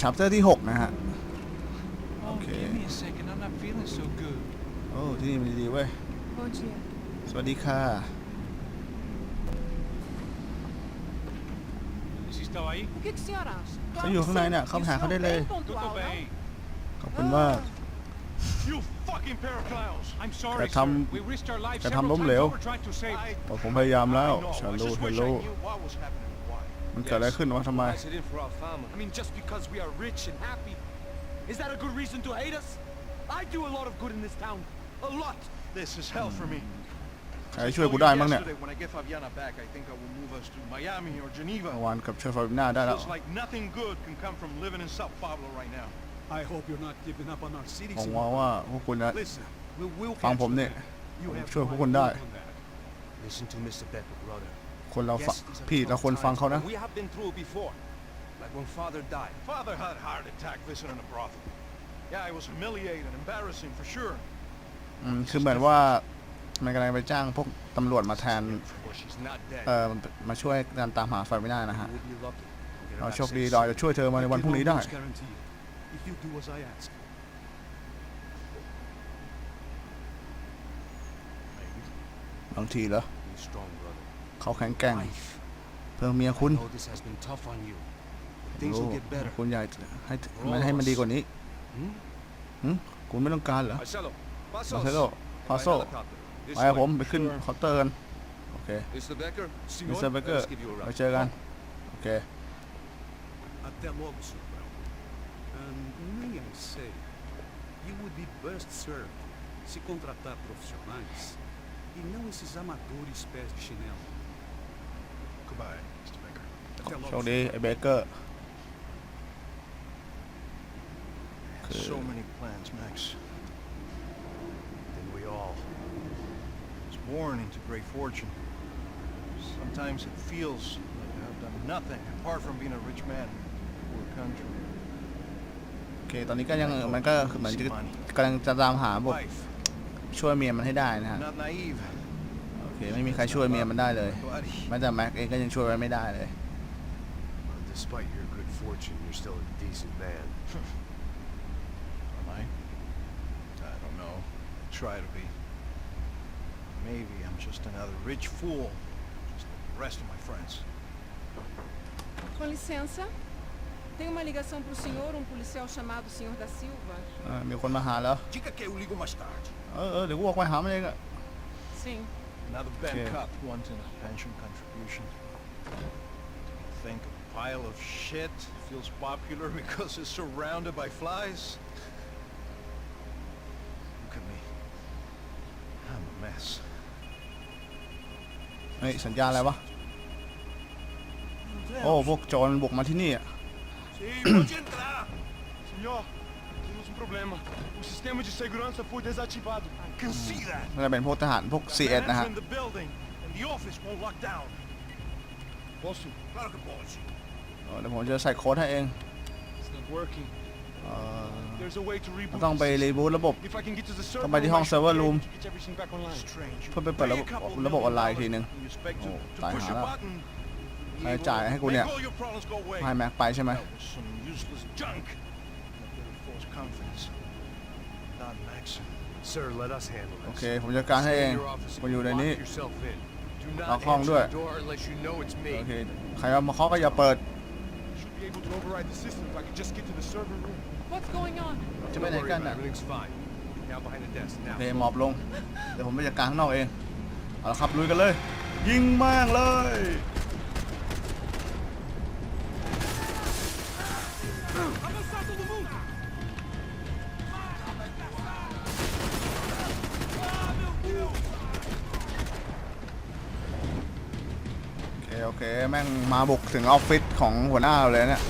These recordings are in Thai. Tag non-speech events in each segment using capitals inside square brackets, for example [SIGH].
ชัปเตอร์ที่ 6 นะฮะ โอเคโอ้ที่นี่มันดีเว้ยสวัสดีค่ะเขาอยู่ข้างในเนี่ยเขาหาเขาได้เลย ขอบคุณมากจะทำจะทำล้มเหลว ผมพยายามแล้วฉันรู้ฉันรู้มันเกิดอะไรขึ้นวะทำไม Why is it in for our farmer? I mean, just because we are rich and happy, is that a good reason to hate us? I do a lot of good in this town, a lot. This is hell for me. ใครช่วยกูได้มั้งเนี่ย Yesterday, when I get Fabiana back, I think I will move us to Miami or Geneva. เมื่อวานเกับช่วยฟาบิน่าได้แล้ว Looks like nothing good can come from living in Sao Paulo right now. I hope you're not giving up on our cities. ผมว่าว่าพวกคุณนะ Listen, we will ฟังผมเนี่ย catch them. ผมช่วยพวกคุณได้ You have my word on that. Listen to Mr. Becker, brother. คนเราฟังพี่เราควรฟังเขานะ We have been through before. Like when father died. Father had a heart attack visiting a brothel. Yeah, it was humiliating, embarrassing for sure. อืมคือเหมือนว่ามันกำลังไปจ้างพวกตำรวจมาแทน Well, she's not dead. เอ่อมาช่วยการตามหาแฟนไม่ได้นะฮะ We'll be lucky. We'll get เรา her โช back คดี safe. เราจะช่วยเธอมาในวันพรุ่งนี้ได้ I can almost guarantee it, If you do as I ask. Maybe บางทีเหรอ be strong. าแข็งแกร่งเพื่อเมียคุณคุณใหญ่ให้มันให้มันดีกว่านี้คุณไม่ต้องการเหรอมาเซโลพาโซไปผมไปขึ้นเคาน์เตอร์กันโอเคมิสเตอร์เบเกอร์ไปเจอกันโอเคเช่วงนี้ไอ้เบเกอร์คือ So many plans, Max. Didn't we all? I was born into great fortune. Sometimes it feels like I've done nothing apart from being a rich man in a poor country. โอเคตอนนี้ก็ยังมันก็คือเหมือนจะกำลังจะตามหาบท Life, ช่วยเมียมันให้ได้นะฮะ not naive. คือไม่มีใครช่วยเมียมันได้เลยแม้แต่แม็กเองก็ยังช่วยไว้ไม่ได้เลย Despite your good fortune, you're still a decent man. Am I? I don't know. Try to be. Maybe I'm just another rich fool, just like the rest of my friends. Com licença. Tem uma ligação para o senhor, um policial chamado Senhor da Silva. Ah, meu quando Diga que eu ligo mais tarde. เออเออเดี๋ยวกูออกไปหามันเองอะ Sim. Another Ben yeah. Cup wanting a pension contribution. think a pile of shit feels popular [LAUGHS] because it's surrounded by flies? Look at me. I'm a mess. เฮ้ยสัญญาณอะไรวะโอ้พวกโจรบุกมาที่นี่อะ Sì, non c'entra! Signor, problema. O sistema de segurança foi desativado. Can see that. น่าจะเป็นพวกทหารพวก CS นะฮะ the building, and the office won't lock down. Posso? Claro que pode. เออเดี๋ยวผมจะใส่โค้ดให้เอง It's not working. There's a way to ต้อง reboot. ไป the รีบูตระบบ If ต้องไปที่ห้องเซิร์ฟเวอร์ e ูมเพื่อไปเปิดระบบออนไลน์ทีนึง You e า p e c t to, o ใครจ่ายให้กูเนี่ยให้แม็กไปใช่ไหมโอเคผมจะการให้เองผมอยู่ในนี้ล็อกห้องด้วยโอเคใครมาเคาะก็อย่าเปิดจะไปไหนกันนะเทมอบลงเดี๋ยวผมไปจัดการข้างนอกเองเอาละครับลุยกันเลย ยิงมากเลยเคแม่งมาบุกถึงออฟฟิศของหัวหน้าเราเลยเนี่ย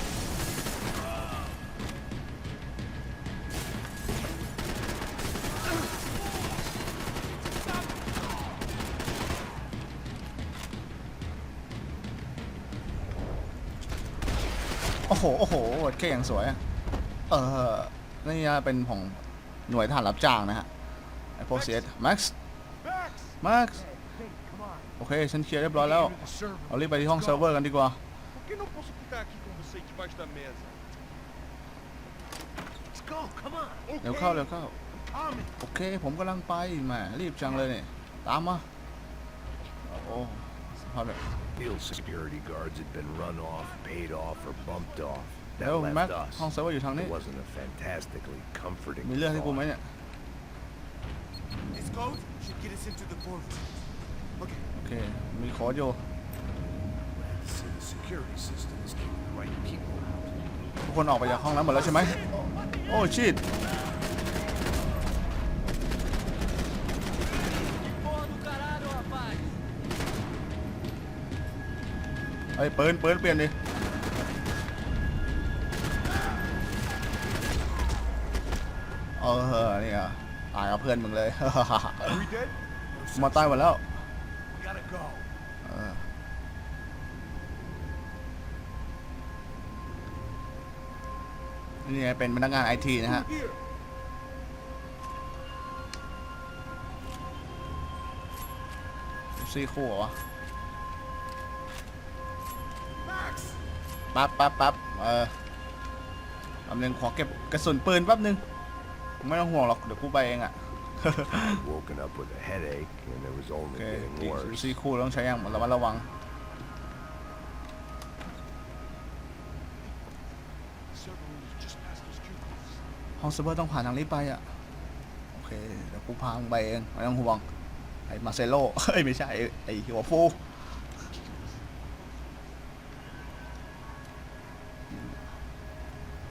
โอ้โห โอ้โหเก่อย่างสวยเออนี่เป็นของหน่วยทหารรับจ้างนะฮะไอโฟเซสแม็กซ์แม็กซ์เคฉันเคลียร์เรียบร้อยแล้วเอารีบไปที่ห้องเซิร์ฟเวอร์กันดีกว่าเดี๋ยวเข้าเดี๋ยวเข้าโอเคผมกำลังไปแหมรีบจังเลยเนี่ยตามมาโอ้สภาพแบบ i e l d security guards had been run off, paid off, or bumped off. เดี๋ยวแม็กห้องเซิร์ฟเวอร์อยู่ทางนี้มีเรื่องให้กูไหมเนี่ย This code should get us into the v a u t Okay. ค มีขออยู่ทุกคนออกไปจากห้องแล้วหมดแล้วใช่ไหมโอ้ ชิดไอ้ปืนปืนเปลี่ยนดิเออเนี่ยตายกับเพื่อนมึงเลย มาตายหมดแล้วนี่เป็นพนักงานไอทีนะฮะ ซีคู่เหรอวะปั๊บปั๊บปั๊บเออคำนึงขอเก็บกระสุนปืนแป๊บนึงไม่ต้องห่วงหรอกเดี๋ยวกูไปเองอ่ะ woken up with a headache and it was only getting worse ซี่คู่ต้องใช้ยังระมัดระวังองซูเปอร์ต้องผ่านทางนี้ไปอ่ะโอเคเดี๋ยวกูพามึงไปเองไม่ต้องห่วงไอ้มาเซโลเอ้ยไม่ใช่ไอ้หัวฟู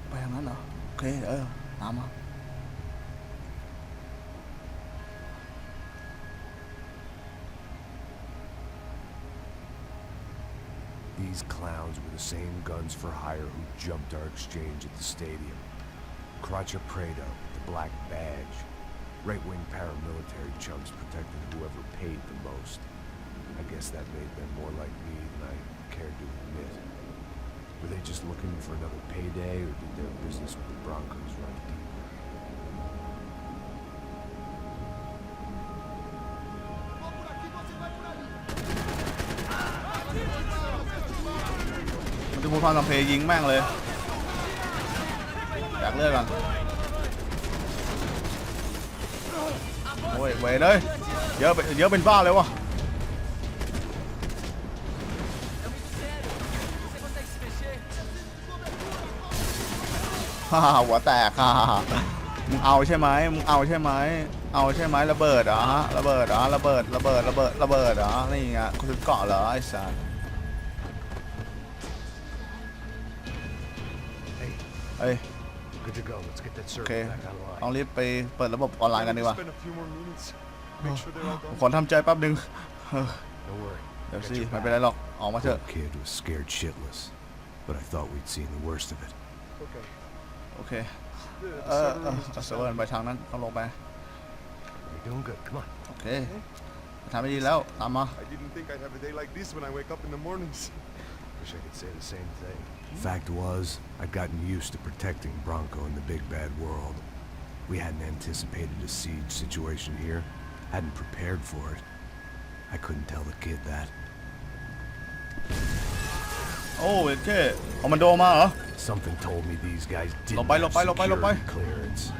ไปทางนั้นเหรอโอเคเออตามมา These clowns were the same guns for hire who jumped our exchange at the stadium. Cracha Prado, the Black Badge. Right-wing paramilitary chums protecting whoever paid the most. I guess that made them more like me than I cared to admit. Were they just looking for another payday, or did their business with the Broncos run deep? จะมูฟานกำเพยิงแม่งเลยเลือดก่อนโอ้ยเวยเลยเยอะเยอะเป็นบ้าเลยวะฮ่าหัวแตกฮ่ามึงเอาใช่ไหมมึงเอาใช่ไหมเอาใช่ไหมระเบิดเหอฮะระเบิดอหรอระเบิดระเบิดระเบิดระเบิดอหรอนี่ไงคือเกาะเหรอไอ้สัสเฮ้ย Good to go. Let's get that server back ลอง online. รีบไปเปิดระบบออนไลน์กันดีกว่า Spend a few more minutes. Make sure they're all ผมข done. อทำใจแป๊บนึงเออ Don't worry. เดี๋ยว Got สิ your ไม่เป็น back. ไรหรอกออกมาเถอะ That kid was scared shitless, but I thought we'd seen the worst of it. Okay. โอเค The- the เออ server เอ room อ is เซิ just you You're doing good. Come on. โอเคทำไม่ดีแล้วตามมา I didn't think I'd have a day like this when I wake up in the mornings. Wish I could say the same thing. Fact was, I'd gotten used to protecting Bronco in the big bad world. We hadn't anticipated a siege situation here, hadn't prepared for it. I couldn't tell the kid that. Oh, it did. I'm a dorma. Something told me these guys didn't lop, have clearance.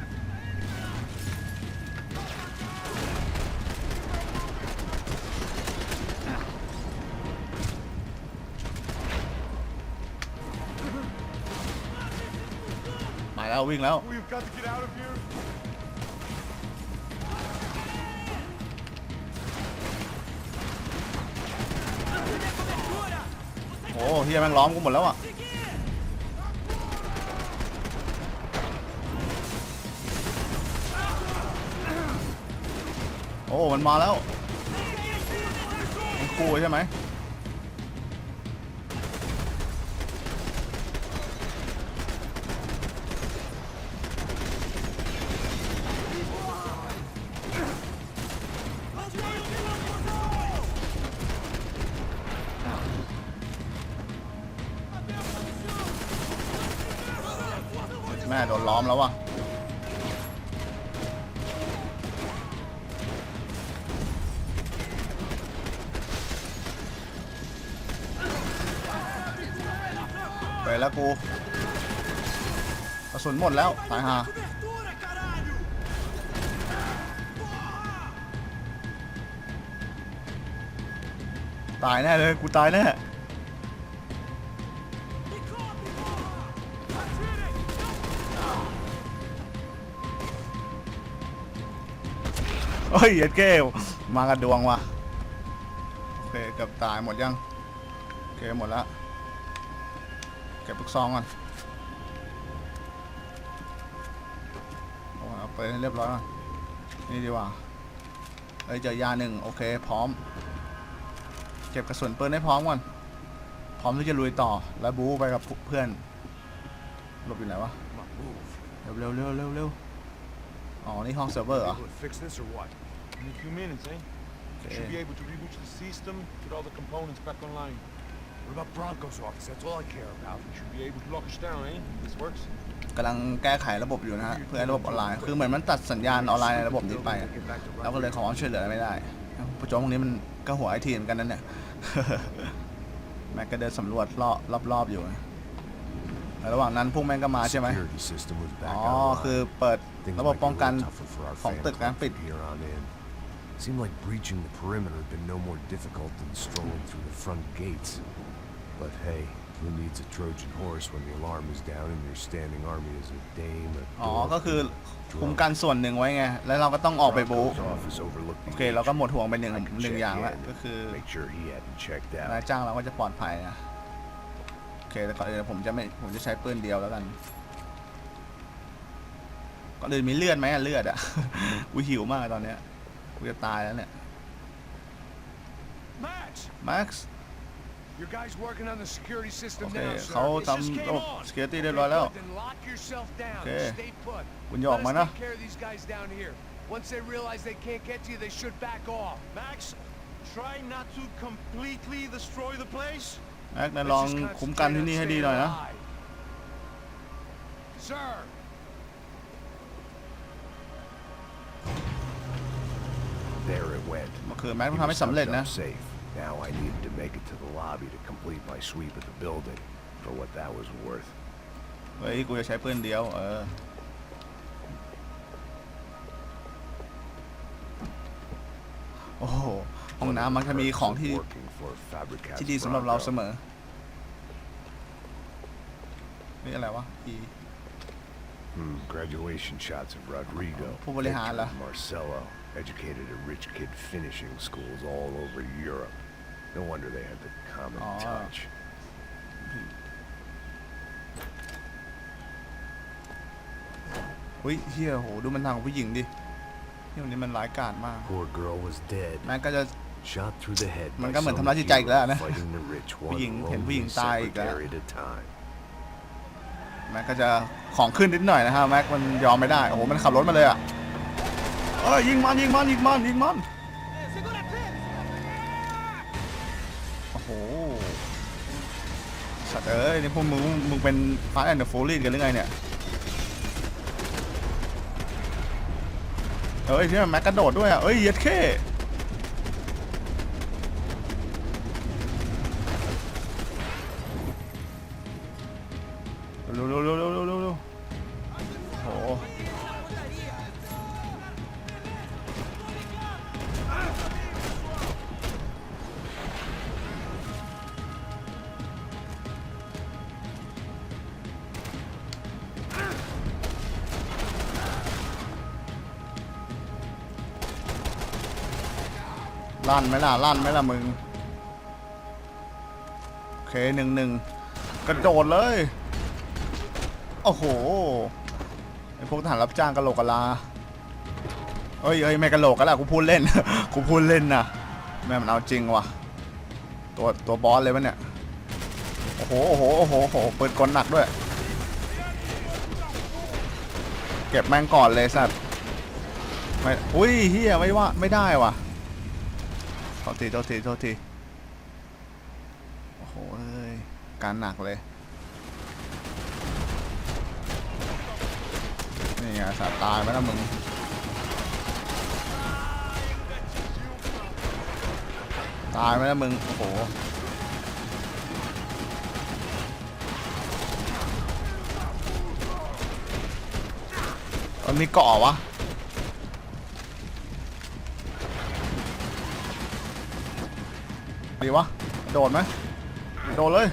แล้ววิ่งแล้วโอ้เฮียแม่งล้อมกูหมดแล้วอ่ะ โอ้ มันมาแล้วมันคู่ใช่ไหมแม่ โดนล้อมแล้ววะไปแล้ว กูกระสุนหมดแล้ว ตายฮาตายแน่เลย กูตายแน่เฮ้ยเอ็ดเกลมากัะดวงว่ะโอเคเกือบตายหมดยังโอเคหมดละเก็บพวกซองก่อนเอาไปเรียบร้อยนนี่ดีกว่าเอ้ยเจอยาหนึ่งโอเคพร้อมเก็บกระสุนปืนให้พร้อมก่อนพร้อมที่จะลุยต่อแล้วบู๊ไปกับเพื่อนหลบอยู่ไหนวะเร็วเร็วเร็วเร็วเร็วอ๋อ นี่ห้องเซิร์ฟเวอร์เหรอ In a few minutes, eh? y a u should be able to reboot the system, get all the components back online. What about Bronco's office? That's all I care about. You should be able to lock us down, eh? This works. กำลังแก้ไขระบบอยู่นะฮะเพื่อให้ระบบออนไลน์คือเหมือนมันตัดสัญญาณออนไลน์ในระบบนี้ไป แล้วก็เลยขอความช่วยเหลือไม่ได้ผู้ชมพวกนี้มันก็หัวไอทีเหมือนกันนั่นเนี่ยแม็กก็เดินสำรวจรอบรอบๆอยู่ในระหว่างนั้นพวกแม็กก็มาใช่ไหมอ๋อคือเปิดระบบป้องกันของตึกนะปิด Seemed like breaching the perimeter had been no more difficult than strolling through the front gates. But hey, who needs a Trojan horse when the alarm is down and your standing army is a dame, a อ๋อก็คือคุมกันส่วนหนึ่งไว้ไง แล้วเราก็ต้องออกไปบู๊ b โอเค เราก็หมดห่วงไปหนึ่งหนึ่งอย่างละก็คือนายจ้างเราก็จะปลอดภัยนะโอเคแต่ก่อนผมจะไม่ผมจะใช้ปืนเดียวแล้วกันก่อนอื่นมีเลือดไหมอะเลือดอะกูหิวมากตอนเนี้ยกูจะตายแล้วเนี่ย Max Your guy's working on the security system now, sir. เขาทำระบบ security เรียบร้อยแล้ว Then lock yourself down. Stay put. คุณอย่าออกมานะ Let us take care of these guys down here. Once they realize they can't get to you, they should back off. Max, try not to completely destroy the place. แม็กนายลองคุ้มกันที่นี่ให้ดีหน่อยนะ Sir. There it went. ก็คือ แม็กต้องทำให้ He Safe. Now I needed to make it to the lobby to complete my sweep of the building, for what that was worth. เฮ้ย uh. oh, One the oh, for hmm, graduation shots of Rodrigo, and Marcelo. educated a rich kid finishing schools all over Europe. No wonder they had the common Aww. touch. เฮ้ยเฮียโหดูมันทางผู้หญิงดิเฮียวันนี้มันหลายการมากแม่ก็จะมันก็เหมือนทำร้ายจิตใจอีกแล้วนะผู้หญิงเห็นผู้หญิงตายอีกแล้วแม่ก็จะของขึ้นนิดหน่อยนะฮะแม็กมันยอมไม่ได้โอ้โหมันขับรถมาเลยอ่ะเอ้ยยิงมัน ยิงมันยิงมันยิงมันโอ้โหสัตว์เอ้ยนี่พวกมึงมึงเป็นฟาสแอนด์โฟลีนกันหรือไงเนี่ยเอ้ยที่มันแม็กกระโดดด้วยอ่ะเอ้ยเย็ดเข้ลั่นไหมล่ะลั่นไหมล่ะมึง โอเคหนึ่งหนึ่งกระโดดเลย โอ้โหไอพวกทหารรับจ้างกะโหลกกะลาเอ้ยเอ้ยไม่กะโหลกกะลากูพูดเล่นกูพูดเล่นนะแม่มันเอาจริงว่ะตัวตัวบอสเลยวะเนี่ยโอ้โหโอ้โหโอ้โหโหเปิดกลหนักด้วย เก็บแม่งก่อนเลยสัตว์ไม่อุ้ยเฮียไม่ว่าไม่ได้ว่ะทีโทษทีโทษทีโอ้โหการหนักเลย นี่ไงสาตายไปแล้วมึง ตายไปแล้วมึง โอ้โหอนนี้เกาะวะดีวะโดดไหมโดดเลย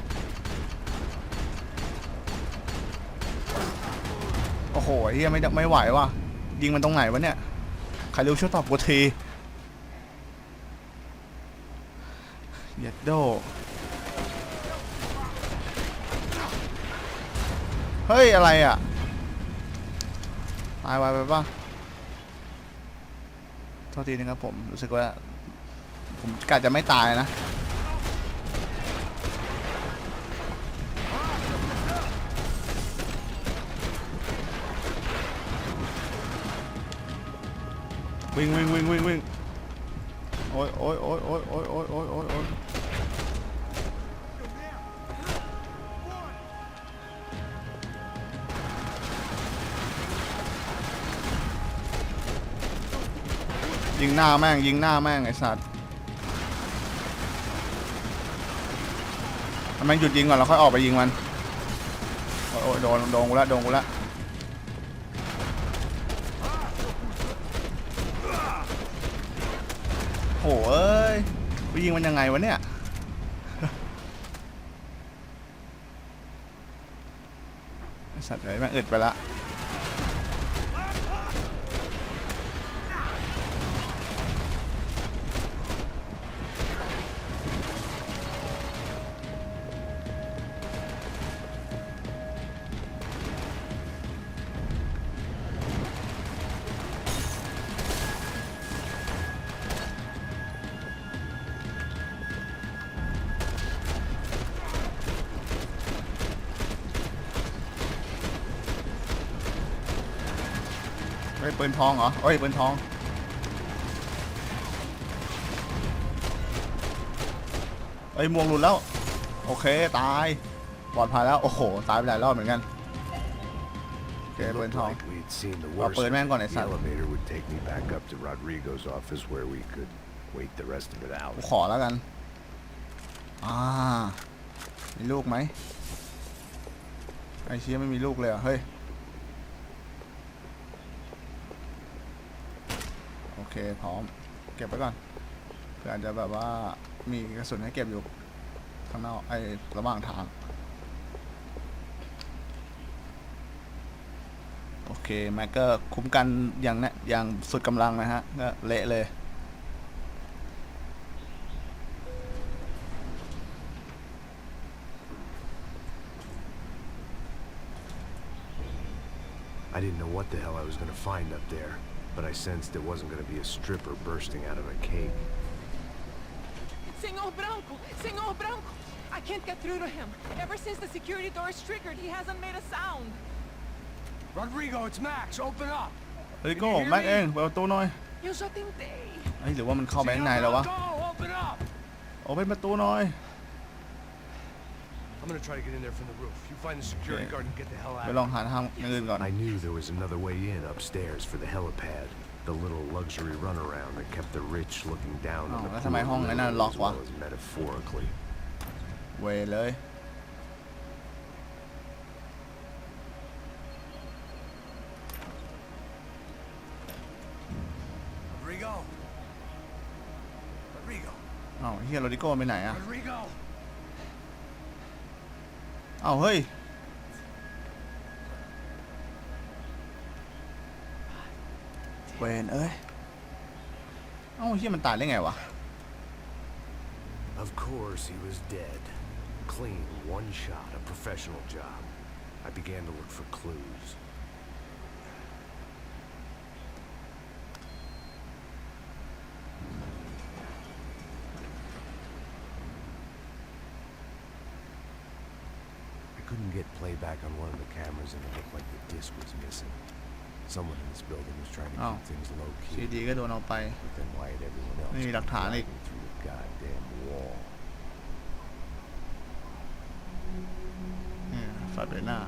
โอ้โหเฮียไม่ไม่ไหวว่ะ ยิงมันตรงไหนวะเนี่ย ใครรู้ช่วยตอบกูทีเย็ดโดเฮ้ย อะไรอ่ะ ตายไปไปป่ะโทษทีนะครับผม รู้สึกว่า ผมกะจะไม่ตายนะวิ่งวิ่งวิ่งวิ่งวิ่งโอ้ยโอ้ยโอ้ยโอ้ยโอ้ยโอ้ยโอ้ยโอ้ยโอ้ยยิงหน้าแม่งยิงหน้าแม่งไอสัตว์ทำไมหยุดยิงก่อนแล้วค่อยออกไปยิงมันโอ้ยโดนโดนกูละโดนกูละโอหเอ้ยไปยิงมันยังไงวะเนี่ยสัตว์ไหนมาอึดไปละปืนทองเหรอโอ้ยปืนทองเอ้ยมวงหลุดแล้ว โอเค ตายปลอดภัยแล้ว โอ้โห ตายไปหลายรอบเหมือนกันเจอปืนทองเราเปิดแม่งก่อนไอ้สัตว์ขอแล้วกันโอ้ยโดนยิงแล้วไม่มีลูกไหม ไอ้เชี่ยไม่มีลูกเลยอหรเฮ้ยเค พร้อมเก็บไว้ก่อนเพื่ออาจจะแบบว่ามีกระสุนให้เก็บอยู่ ข้างนอกไอ้ระหว่างทาง โอเคแม็กก็คุ้มกันอย่างนะอย่างสุดกำลังนะฮะก็เละเลย I didn't know what the hell I was gonna find up there. but I sensed it wasn't going to be a stripper bursting out of a cake. Senor Branco! Senor Branco! I can't get through to him. Ever since the security door is triggered, he hasn't made a sound. Rodrigo, it's Max. Open up. Hey, go, Max ơi, vào tôi nói. อยู่สติงเต Anh, liệu mà mình kho bán này đâu á? Open up. bắt tôi nói. I'm gonna try to get in there from the roof. You find the security guard and get the hell out. I knew there was another way in upstairs for the helipad. The little luxury runaround that kept the rich looking down on อ้าวแล้วทำไมห้อง oh, the นั้นน่ะ poor ล็อก as วะ well as metaphorically. เวยเลย Rodrigo. Rodrigo. อ้าวเฮียโรดิโก้ไปไหนอะ oh, Rodrigo. เอาเฮ้ยเวนเอ้ยเอ้าเฮียมันตายได้ไงวะ Of course, he was dead. Clean, one shot, a professional job. I began to look for clues. back on one of the cameras and it looked like the disc was missing. Someone in this building was trying to อ้าว keep oh. things low key. But then why everyone else through the goddamn wall? Fabiana.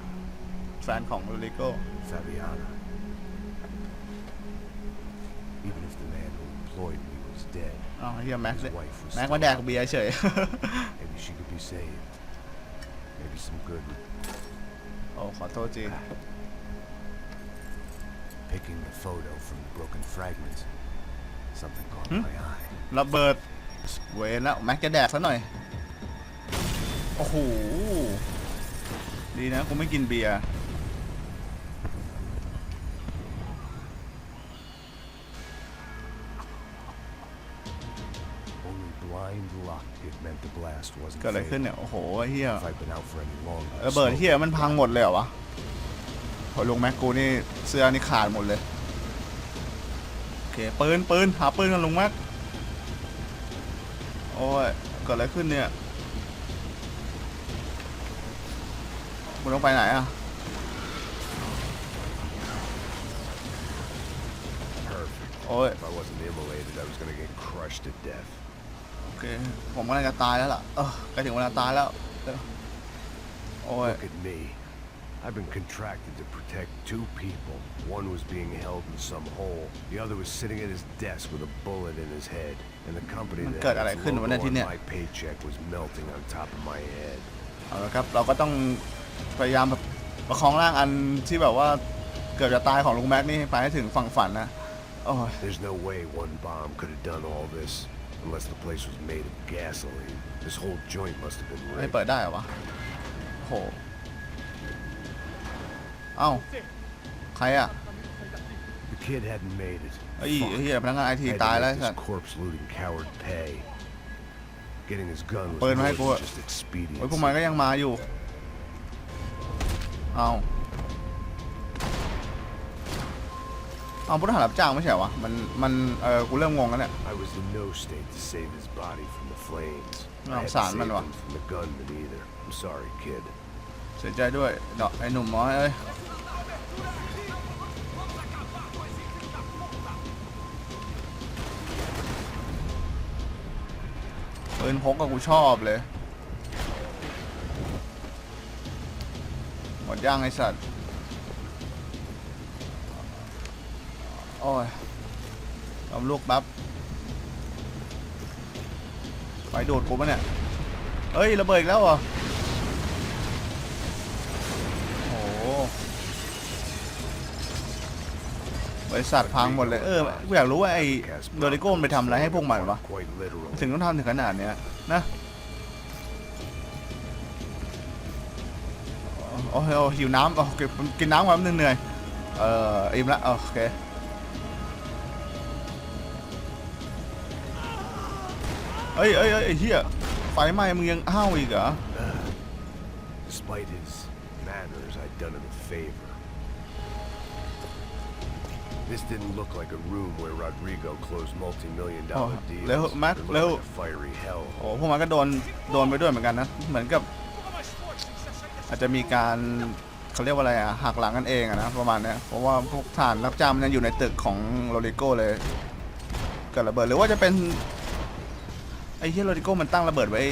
Even if the man who employed me was dead, Oh, his เนี่ย wife was [LAUGHS] Maybe she could be saved. Maybe some good would โอ้ขอโทษจี Picking the photo from the broken fragments. Something caught my eye. ระเบิดเวแล้วแม็กจะแดกซะหน่อย โอ้โห ดีนะ กูไม่กินเบียร์เกิดอะไรขึ้นเนี่ยโอ้โหเฮียระเบิดเฮียมันพังหมดเลยเหรอวะพอลงแม็กกูนี่เสื้อนี่ขาดหมดเลยโอเคปืนปืนหาปืนกันลงแม็กโอ้ยเกิดอะไรขึ้นเนี่ยมันต้องไปไหนอ่ะโอ้ยเคผมกำลังจะตายแล้วล่ะเออก็ถึงเวลาตายแล้วโอ้ย I've been contracted to protect two people. One was being held in some hole. The other was sitting at his desk with a bullet in his head. And the company that w ะไ had logo วันนั on เ my paycheck was melting on top of my head. เอาละครับ เราก็ต้องพยายามแบบประคองร่างอันที่แบบว่าเกือบจะตายของลุงแม็กนี่ไปให้ถึงฝั่งฝันนะ There's no way one bomb could have done all this. Unless the place was made of gasoline. This whole joint must have been ไม่ rigged. เปิดได้เหรอวะโห Oh. ใครอ่ะ The kid hadn't made it. ไอ้ยไอ้เหี้ยพนักงานไอที Had to this corpse looting coward pay. Getting his gun was just expedient. เอาผู้ทหารรับจ้างไม่ใช่วะมันมันเออกูเริ่มงงแล้วเนี่ยเอาสารมันวะเสียใจด้วยเนาะไอ้หนุ่มมอเอ้ยปืนพกอ็กูชอบเลย หมดย่างไอ้สัตว์อ้ยลำลูกบัฟไปโดดกูมะเนี่ย เฮ้ยระเบิดอีกแล้วเหรอโอ้โหบริษัทพังหมดเลย เออกูอยากรู้ว่าไอ้โดริโก้นไปทำอะไรให้พวกมันวะถึงต้องทำถึงขนาดเนี้ยนะโอ้โหหิวน้ำโอเคกินน้ำมานแป๊บนึงเหนื่อย เอออิ่มละ โอเคเอ้ยเอ้ยเอ้ยไเฮียไฟไหม้มึงยังอ้าวอีกเหรอ Despite his manners, I'd done him a favor. This didn't look like a room where Rodrigo closed multi-million dollar deals. โอ้พวกมันก็โดนโดนไปด้วยเหมือนกันนะเหมือนกับอาจจะมีการเขาเรียกว่าอะไรอ่ะหักหลังกันเองอะนะประมาณนี้เพราะว่าพวกฐานรับจำันยังอยู่ในตึกของโรลิโก้เลยเกิดระเบิดหรือว่าจะเป็นไอ้เฮียโรดิโก้ มันตั้งระเบิดไว้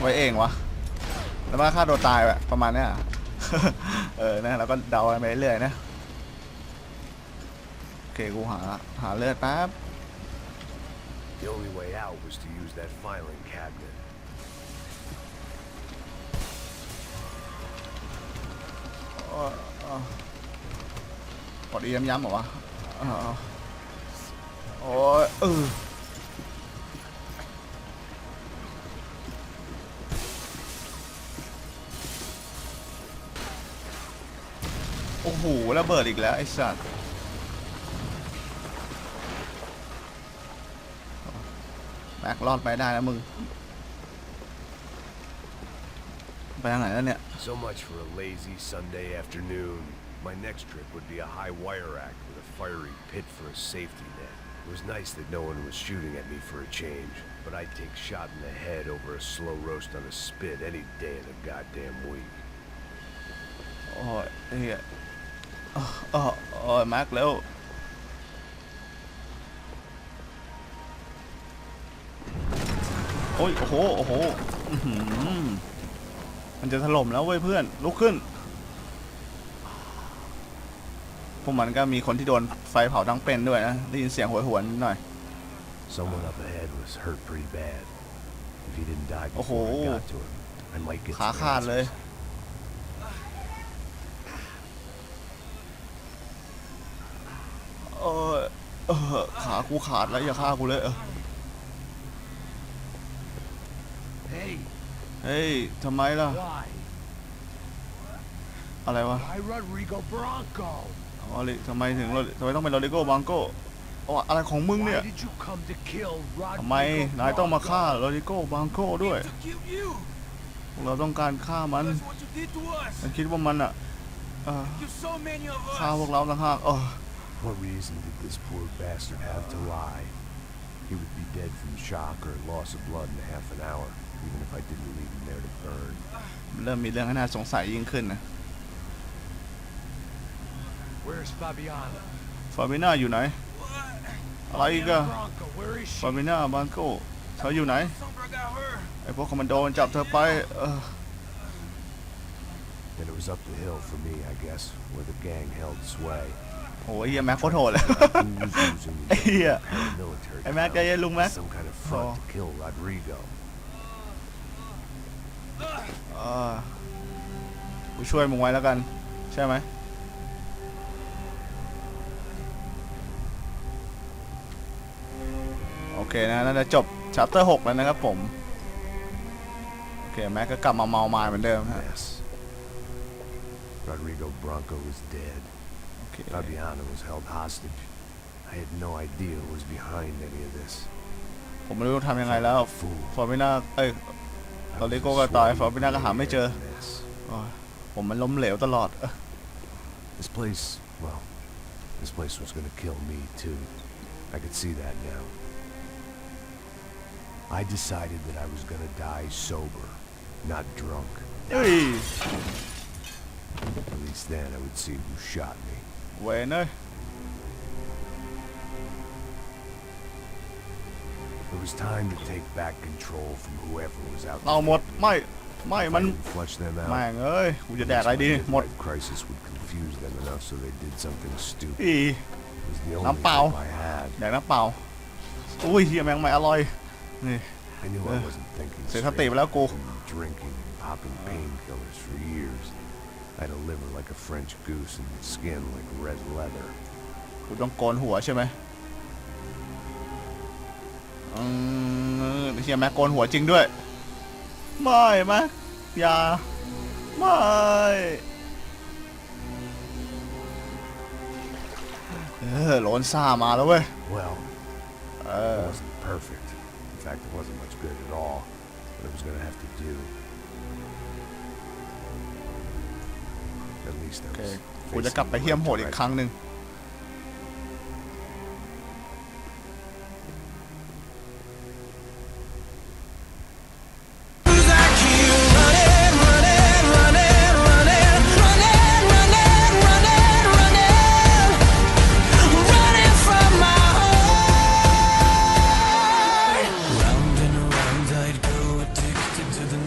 ไว้เองวะ แล้วมาฆ่าโดนตายแบบประมาณเนี้ย เออนะล้วก็เดาไปเรื่อยนะโอเค กูหา หาเลือดแป๊บ only way out was to use that filing cabinet. กดอีย้ำๆเหรอวะอ๋อเออโอ้โหระเบิดอีกแล้วไอ้สัตว์แบกรอดไปได้แล้วมึง So much for a lazy Sunday afternoon. My next trip would be a high wire act with a fiery pit for a safety net. It was nice that no one was shooting at me for a change, but I'd take shot in the head over a slow roast on a spit any day of the goddamn week. โอ้ยเฮีย oh, อ๋อมากแล้ว โอ้ย โอ้โห โอ้โหมันจะถล่มแล้วเว้ย เพื่อน ลุกขึ้นพวกมันก็มีคนที่โดนไฟเผาทั้งเป็นด้วยนะ ได้ยินเสียงหวยหวนหน่อย Someone up ahead was hurt pretty bad. If he didn't die before I got to him, I might get some answers. กูขาดแล้วอย่าฆ่ากูเลยเออเฮ้ยทำไมล่ะ อะไรวะโอ้อลิทำไมถึงทำไมต้องเป็นโรดิโกบังโกอะไรของมึงเนี่ยทำไมนายต้องมาฆ่าโรดิโกบังโกด้วยเราต้องการฆ่ามันฉันคิดว่ามันอ่ะฆ่าพวกเราต่างหากเออ What reason did this poor bastard have to lie? He would be dead from shock or loss of blood in half an hour, even if I didn't leave him there to burn. เริ่มมีเรื่องให้น่าสงสัยยิ่งขึ้นนะ Where's Fabiana? ฟาบิน่าอยู่ไหนอะไรอีกอะ Bronco, where is she? door and jumped up ไอพวกคอมมานโดมันจับเธอไปเออ Then it was up the hill for me, I guess, where the gang held sway. โอ้ยแม็กโคตรโหดเลยไอ้แม็กใจเย็นลุงแม็ก Some kind of front to kill Rodrigo. เออกูช่วยมึงไว้แล้วกันใช่ไหมโอเคนะน่าจะจบชัปเตอร์6แล้วนะครับผมโอเคแม็กก็กลับมาเมามายเหมือนเดิมฮะ Rodrigo Bronco is dead. Okay. was held hostage. I had no idea who was behind any of this. ผมไม่รู้ต้องทำยังไงแล้วฟอร์มิน่าเอ้ยตอนนี้โกก็ตายฟอร์มิน่าก็หาไม่เจอผมมันล้มเหลวตลอด oh, This place well this place was gonna kill me too I could see that now I decided that I was gonna die sober not drunk at least then I would see who shot me Quên It was time to take back control from whoever was out. there. เอาหมดไม่ไม่มัน flush them out. แม่งเอ้ยกูจะแดกอะไรดีหมด crisis would confuse them enough so they did something stupid. อี It was the only น้ำเปล่า hope I had. แดกน้ำเปล่าอุ้ยเฮียแม่งไม่อร่อยนี่ I knew I wasn't thinking เสียสติไปแล้วกู straight. drinking and popping painkillers for years. I had a liver like a French goose and skin like red leather. กูต้องโกนหัวใช่ไหมอืมเฮียแม็กโกนหัวจริงด้วยไม่แม็กอย่าไม่เออโลนซ่ามาแล้วเว้ย mm, eh, Well, eh. it wasn't perfect. In fact, it wasn't much good at all. But it was gonna have to do. โอเคกูจะกลับไปเฮี้ยมโหดอีกครั้งหนึ่ง